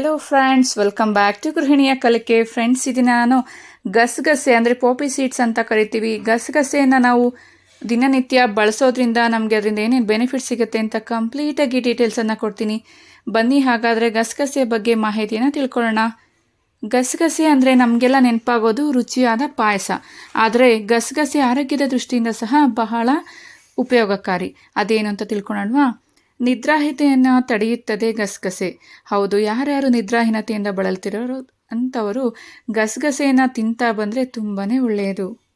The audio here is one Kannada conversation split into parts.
Hello friends welcome back to ಗೃಹಿಣಿಯ ಕಲಿಕೆ ಫ್ರೆಂಡ್ಸ್ ಇದು ನಾನು ಗಸಗಸೆ, ಅಂದರೆ ಪೋಪಿ ಸೀಡ್ಸ್ ಅಂತ ಕರಿತೀವಿ. ಗಸಗಸೆಯನ್ನು ನಾವು ದಿನನಿತ್ಯ ಬಳಸೋದ್ರಿಂದ ನಮಗೆ ಅದರಿಂದ ಏನೇನು ಬೆನಿಫಿಟ್ ಸಿಗುತ್ತೆ ಅಂತ ಕಂಪ್ಲೀಟಾಗಿ ಡೀಟೇಲ್ಸನ್ನು ಕೊಡ್ತೀನಿ. ಬನ್ನಿ, ಹಾಗಾದರೆ ಗಸಗಸೆ ಬಗ್ಗೆ ಮಾಹಿತಿಯನ್ನು ತಿಳ್ಕೊಳ್ಳೋಣ. ಗಸಗಸೆ ಅಂದರೆ ನಮಗೆಲ್ಲ ನೆನಪಾಗೋದು ರುಚಿಯಾದ ಪಾಯಸ. ಆದರೆ ಗಸಗಸೆ ಆರೋಗ್ಯದ ದೃಷ್ಟಿಯಿಂದ ಸಹ ಬಹಳ ಉಪಯೋಗಕಾರಿ. ಅದೇನು ಅಂತ ತಿಳ್ಕೊಳ್ಳೋಣವಾ? ನಿದ್ರಾಹೀನತೆಯನ್ನು ತಡೆಯುತ್ತದೆ ಗಸಗಸೆ. ಹೌದು, ಯಾರ್ಯಾರು ನಿದ್ರಾಹೀನತೆಯಿಂದ ಬಳಲ್ತಿರೋರು ಅಂಥವರು ಗಸಗಸೆಯನ್ನು ತಿಂತಾ ಬಂದರೆ ತುಂಬಾ ಒಳ್ಳೆಯದು.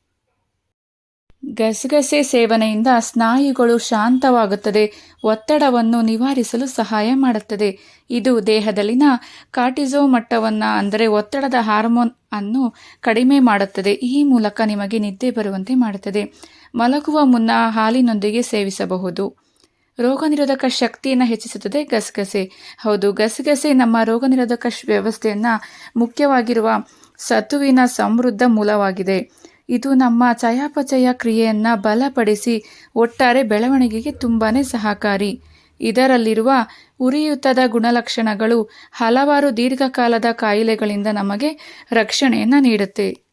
ಗಸಗಸೆ ಸೇವನೆಯಿಂದ ಸ್ನಾಯುಗಳು ಶಾಂತವಾಗುತ್ತದೆ, ಒತ್ತಡವನ್ನು ನಿವಾರಿಸಲು ಸಹಾಯ ಮಾಡುತ್ತದೆ. ಇದು ದೇಹದಲ್ಲಿನ ಕಾರ್ಟಿಸೋ ಮಟ್ಟವನ್ನು, ಅಂದರೆ ಒತ್ತಡದ ಹಾರ್ಮೋನ್ ಅನ್ನು ಕಡಿಮೆ ಮಾಡುತ್ತದೆ. ಈ ಮೂಲಕ ನಿಮಗೆ ನಿದ್ದೆ ಬರುವಂತೆ ಮಾಡುತ್ತದೆ. ಮಲಗುವ ಮುನ್ನ ಹಾಲಿನೊಂದಿಗೆ ಸೇವಿಸಬಹುದು. ರೋಗ ನಿರೋಧಕ ಶಕ್ತಿಯನ್ನು ಹೆಚ್ಚಿಸುತ್ತದೆ, ಗಸಗಸೆ. ಹೌದು, ಗಸಗಸೆ ನಮ್ಮ ರೋಗ ನಿರೋಧಕ ವ್ಯವಸ್ಥೆಯನ್ನು ಮುಖ್ಯವಾಗಿರುವ ಸತುವಿನ ಸಮೃದ್ಧ ಮೂಲವಾಗಿದೆ. ಇದು ನಮ್ಮ ಚಯಾಪಚಯ ಕ್ರಿಯೆಯನ್ನು ಬಲಪಡಿಸಿ ಒಟ್ಟಾರೆ ಬೆಳವಣಿಗೆಗೆ ತುಂಬಾ ಸಹಕಾರಿ. ಇದರಲ್ಲಿರುವ ಉರಿಯೂತದ ಗುಣಲಕ್ಷಣಗಳು ಹಲವಾರು ದೀರ್ಘಕಾಲದ ಕಾಯಿಲೆಗಳಿಂದ ನಮಗೆ ರಕ್ಷಣೆಯನ್ನು ನೀಡುತ್ತೆ.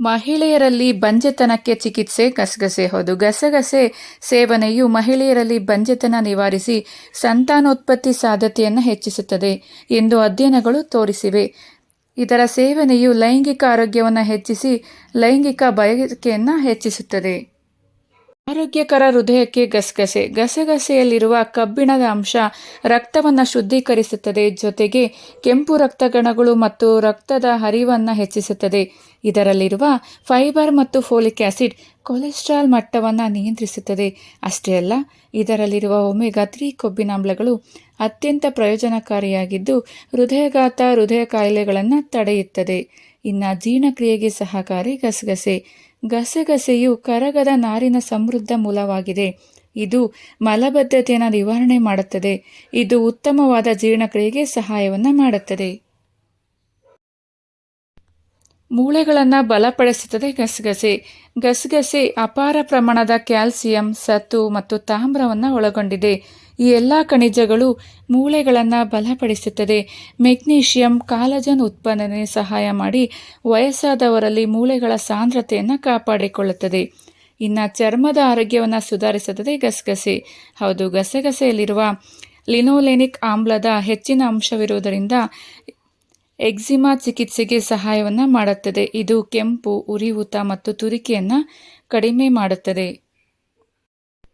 ಮಹಿಳೆಯರಲ್ಲಿ ಬಂಜೆತನಕ್ಕೆ ಚಿಕಿತ್ಸೆ ಗಸಗಸೆ ಹೌದು. ಗಸಗಸೆ ಸೇವನೆಯು ಮಹಿಳೆಯರಲ್ಲಿ ಬಂಜೆತನ ನಿವಾರಿಸಿ ಸಂತಾನೋತ್ಪತ್ತಿ ಸಾಧ್ಯತೆಯನ್ನು ಹೆಚ್ಚಿಸುತ್ತದೆ ಎಂದು ಅಧ್ಯಯನಗಳು ತೋರಿಸಿವೆ. ಇದರ ಸೇವನೆಯು ಲೈಂಗಿಕ ಆರೋಗ್ಯವನ್ನು ಹೆಚ್ಚಿಸಿ ಲೈಂಗಿಕ ಬಯಕೆಯನ್ನು ಹೆಚ್ಚಿಸುತ್ತದೆ. ಆರೋಗ್ಯಕರ ಹೃದಯಕ್ಕೆ ಗಸಗಸೆ. ಗಸಗಸೆಯಲ್ಲಿರುವ ಕಬ್ಬಿಣದ ಅಂಶ ರಕ್ತವನ್ನು ಶುದ್ಧೀಕರಿಸುತ್ತದೆ. ಜೊತೆಗೆ ಕೆಂಪು ರಕ್ತಗಣಗಳು ಮತ್ತು ರಕ್ತದ ಹರಿವನ್ನು ಹೆಚ್ಚಿಸುತ್ತದೆ. ಇದರಲ್ಲಿರುವ ಫೈಬರ್ ಮತ್ತು ಫೋಲಿಕ್ ಆಸಿಡ್ ಕೊಲೆಸ್ಟ್ರಾಲ್ ಮಟ್ಟವನ್ನು ನಿಯಂತ್ರಿಸುತ್ತದೆ. ಅಷ್ಟೇ ಅಲ್ಲ, ಇದರಲ್ಲಿರುವ ಒಮೆಗಾ ತ್ರೀ ಕೊಬ್ಬಿನಾಮ್ಲಗಳು ಅತ್ಯಂತ ಪ್ರಯೋಜನಕಾರಿಯಾಗಿದ್ದು, ಹೃದಯಘಾತ, ಹೃದಯ ಕಾಯಿಲೆಗಳನ್ನು ತಡೆಯುತ್ತದೆ. ಇನ್ನು ಜೀರ್ಣಕ್ರಿಯೆಗೆ ಸಹಕಾರಿ ಗಸಗಸೆ. ಗಸಗಸೆಯು ಕರಗದ ನಾರಿನ ಸಮೃದ್ಧ ಮೂಲವಾಗಿದೆ. ಇದು ಮಲಬದ್ಧತೆಯನ್ನು ನಿವಾರಣೆ ಮಾಡುತ್ತದೆ. ಇದು ಉತ್ತಮವಾದ ಜೀರ್ಣಕ್ರಿಯೆಗೆ ಸಹಾಯವನ್ನು ಮಾಡುತ್ತದೆ. ಮೂಳೆಗಳನ್ನು ಬಲಪಡಿಸುತ್ತದೆ ಗಸಗಸೆ ಗಸಗಸೆ ಅಪಾರ ಪ್ರಮಾಣದ ಕ್ಯಾಲ್ಸಿಯಂ, ಸತ್ತು ಮತ್ತು ತಾಮ್ರವನ್ನು ಒಳಗೊಂಡಿದೆ. ಈ ಎಲ್ಲ ಖನಿಜಗಳು ಮೂಳೆಗಳನ್ನು ಬಲಪಡಿಸುತ್ತದೆ. ಮೆಗ್ನೀಷಿಯಂ ಕಾಲಜನ್ ಉತ್ಪಾದನೆ ಸಹಾಯ ಮಾಡಿ ವಯಸ್ಸಾದವರಲ್ಲಿ ಮೂಳೆಗಳ ಸಾಂದ್ರತೆಯನ್ನು ಕಾಪಾಡಿಕೊಳ್ಳುತ್ತದೆ. ಇನ್ನು ಚರ್ಮದ ಆರೋಗ್ಯವನ್ನು ಸುಧಾರಿಸುತ್ತದೆ ಗಸಗಸೆ ಹೌದು ಗಸಗಸೆಯಲ್ಲಿರುವ ಲಿನೋಲೆನಿಕ್ ಆಮ್ಲದ ಹೆಚ್ಚಿನ ಅಂಶವಿರುವುದರಿಂದ ಎಕ್ಸಿಮಾ ಚಿಕಿತ್ಸೆಗೆ ಸಹಾಯವನ್ನು ಮಾಡುತ್ತದೆ. ಇದು ಕೆಂಪು ಉರಿಯೂತ ಮತ್ತು ತುರಿಕೆಯನ್ನು ಕಡಿಮೆ ಮಾಡುತ್ತದೆ.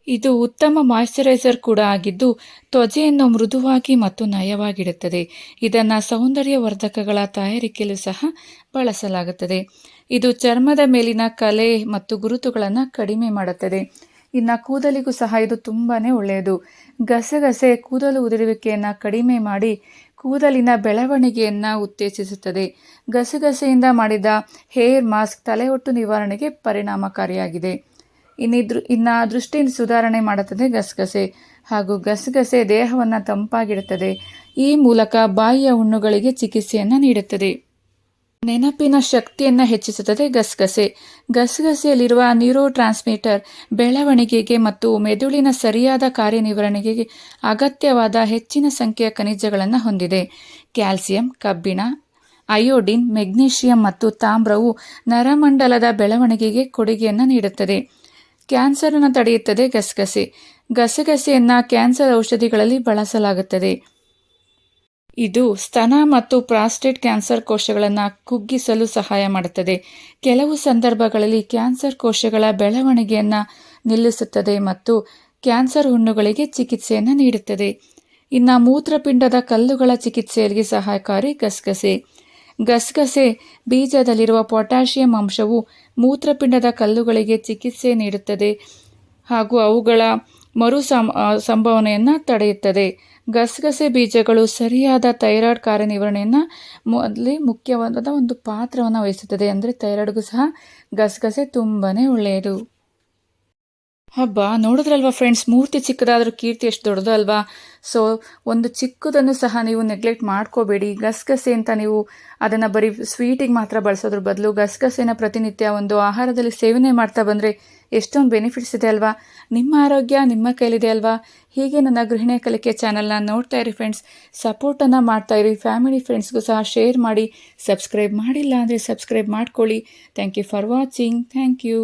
ಇದು ಉತ್ತಮ ಮಾಯಿಶ್ಚರೈಸರ್ ಕೂಡ ಆಗಿದ್ದು, ತ್ವಚೆಯನ್ನು ಮೃದುವಾಗಿ ಮತ್ತು ನಯವಾಗಿಡುತ್ತದೆ. ಇದನ್ನು ಸೌಂದರ್ಯವರ್ಧಕಗಳ ತಯಾರಿಕೆಯಲ್ಲೂ ಸಹ ಬಳಸಲಾಗುತ್ತದೆ. ಇದು ಚರ್ಮದ ಮೇಲಿನ ಕಲೆ ಮತ್ತು ಗುರುತುಗಳನ್ನು ಕಡಿಮೆ ಮಾಡುತ್ತದೆ. ಇನ್ನು ಕೂದಲಿಗೂ ಸಹ ಇದು ತುಂಬಾ ಒಳ್ಳೆಯದು. ಗಸಗಸೆ ಕೂದಲು ಉದುರುವಿಕೆಯನ್ನು ಕಡಿಮೆ ಮಾಡಿ ಕೂದಲಿನ ಬೆಳವಣಿಗೆಯನ್ನು ಉತ್ತೇಜಿಸುತ್ತದೆ. ಗಸಗಸೆಯಿಂದ ಮಾಡಿದ ಹೇರ್ ಮಾಸ್ಕ್ ತಲೆಹೊಟ್ಟು ನಿವಾರಣೆಗೆ ಪರಿಣಾಮಕಾರಿಯಾಗಿದೆ. ಇನ್ನಿದ್ರು, ಇನ್ನು ದೃಷ್ಟಿ ಸುಧಾರಣೆ ಮಾಡುತ್ತದೆ ಗಸಗಸೆ ಹಾಗೂ ಗಸಗಸೆ ದೇಹವನ್ನು ತಂಪಾಗಿಡುತ್ತದೆ. ಈ ಮೂಲಕ ಬಾಯಿಯ ಹುಣ್ಣುಗಳಿಗೆ ಚಿಕಿತ್ಸೆಯನ್ನು ನೀಡುತ್ತದೆ. ನೆನಪಿನ ಶಕ್ತಿಯನ್ನು ಹೆಚ್ಚಿಸುತ್ತದೆ ಗಸಗಸೆ. ಗಸಗಸೆಯಲ್ಲಿರುವ ನ್ಯೂರೋ ಟ್ರಾನ್ಸ್ಮಿಟರ್ ಬೆಳವಣಿಗೆಗೆ ಮತ್ತು ಮೆದುಳಿನ ಸರಿಯಾದ ಕಾರ್ಯನಿರ್ವಹಣೆಗೆ ಅಗತ್ಯವಾದ ಹೆಚ್ಚಿನ ಸಂಖ್ಯೆಯ ಖನಿಜಗಳನ್ನು ಹೊಂದಿದೆ. ಕ್ಯಾಲ್ಸಿಯಂ, ಕಬ್ಬಿಣ, ಅಯೋಡಿನ್, ಮೆಗ್ನೀಷಿಯಂ ಮತ್ತು ತಾಮ್ರವು ನರಮಂಡಲದ ಬೆಳವಣಿಗೆಗೆ ಕೊಡುಗೆಯನ್ನು ನೀಡುತ್ತದೆ. ಕ್ಯಾನ್ಸರನ್ನು ತಡೆಯುತ್ತದೆ ಗಸಗಸೆ. ಗಸಗಸೆಯನ್ನು ಕ್ಯಾನ್ಸರ್ ಔಷಧಿಗಳಲ್ಲಿ ಬಳಸಲಾಗುತ್ತದೆ. ಇದು ಸ್ತನ ಮತ್ತು ಪ್ರಾಸ್ಟೇಟ್ ಕ್ಯಾನ್ಸರ್ ಕೋಶಗಳನ್ನು ಕುಗ್ಗಿಸಲು ಸಹಾಯ ಮಾಡುತ್ತದೆ. ಕೆಲವು ಸಂದರ್ಭಗಳಲ್ಲಿ ಕ್ಯಾನ್ಸರ್ ಕೋಶಗಳ ಬೆಳವಣಿಗೆಯನ್ನು ನಿಲ್ಲಿಸುತ್ತದೆ ಮತ್ತು ಕ್ಯಾನ್ಸರ್ ಹುಣ್ಣುಗಳಿಗೆ ಚಿಕಿತ್ಸೆಯನ್ನು ನೀಡುತ್ತದೆ. ಇನ್ನು ಮೂತ್ರಪಿಂಡದ ಕಲ್ಲುಗಳ ಚಿಕಿತ್ಸೆಯಲ್ಲಿ ಸಹಾಯಕಾರಿ ಗಸಗಸೆ. ಗಸಗಸೆ ಬೀಜದಲ್ಲಿರುವ ಪೊಟ್ಯಾಷಿಯಂ ಅಂಶವು ಮೂತ್ರಪಿಂಡದ ಕಲ್ಲುಗಳಿಗೆ ಚಿಕಿತ್ಸೆ ನೀಡುತ್ತದೆ ಹಾಗೂ ಅವುಗಳ ಮರು ಸಂಭಾವನೆಯನ್ನು ತಡೆಯುತ್ತದೆ. ಗಸಗಸೆ ಬೀಜಗಳು ಸರಿಯಾದ ಥೈರಾಯ್ಡ್ ಕಾರ್ಯನಿರ್ವಹಣೆಯನ್ನು ಅಲ್ಲಿ ಮುಖ್ಯವಾದ ಒಂದು ಪಾತ್ರವನ್ನು ವಹಿಸುತ್ತದೆ. ಅಂದರೆ ಥೈರಾಯ್ಡ್ಗೂ ಸಹ ಗಸಗಸೆ ತುಂಬಾ ಒಳ್ಳೆಯದು. ಹಬ್ಬ, ನೋಡಿದ್ರಲ್ವಾ ಫ್ರೆಂಡ್ಸ್ ಮೂರ್ತಿ ಚಿಕ್ಕದಾದರೂ ಕೀರ್ತಿ ಎಷ್ಟು ದೊಡ್ಡದು ಅಲ್ವಾ ಸೊ ಒಂದು ಚಿಕ್ಕದನ್ನು ಸಹ ನೀವು ನೆಗ್ಲೆಕ್ಟ್ ಮಾಡ್ಕೋಬೇಡಿ. ಗಸಗಸೆ ಅಂತ ನೀವು ಅದನ್ನು ಬರೀ ಸ್ವೀಟಿಗೆ ಮಾತ್ರ ಬಳಸೋದ್ರ ಬದಲು ಗಸಗಸೆನ ಪ್ರತಿನಿತ್ಯ ಒಂದು ಆಹಾರದಲ್ಲಿ ಸೇವನೆ ಮಾಡ್ತಾ ಬಂದರೆ ಎಷ್ಟೊಂದು ಬೆನಿಫಿಟ್ಸ್ ಇದೆ ಅಲ್ವಾ? ನಿಮ್ಮ ಆರೋಗ್ಯ ನಿಮ್ಮ ಕೈಲಿದೆ ಅಲ್ವಾ? ಹೀಗೆ ನನ್ನ ಗೃಹಿಣಿಯ ಕಲಿಕೆ ಚಾನಲ್ನ ನೋಡ್ತಾ ಇರಿ ಫ್ರೆಂಡ್ಸ್ ಸಪೋರ್ಟನ್ನು ಮಾಡ್ತಾ ಇರಿ. ಫ್ಯಾಮಿಲಿ ಫ್ರೆಂಡ್ಸ್ಗೂ ಸಹ ಶೇರ್ ಮಾಡಿ. ಸಬ್ಸ್ಕ್ರೈಬ್ ಮಾಡಿಲ್ಲ ಅಂದರೆ ಸಬ್ಸ್ಕ್ರೈಬ್ ಮಾಡ್ಕೊಳ್ಳಿ. Thank you for watching thank you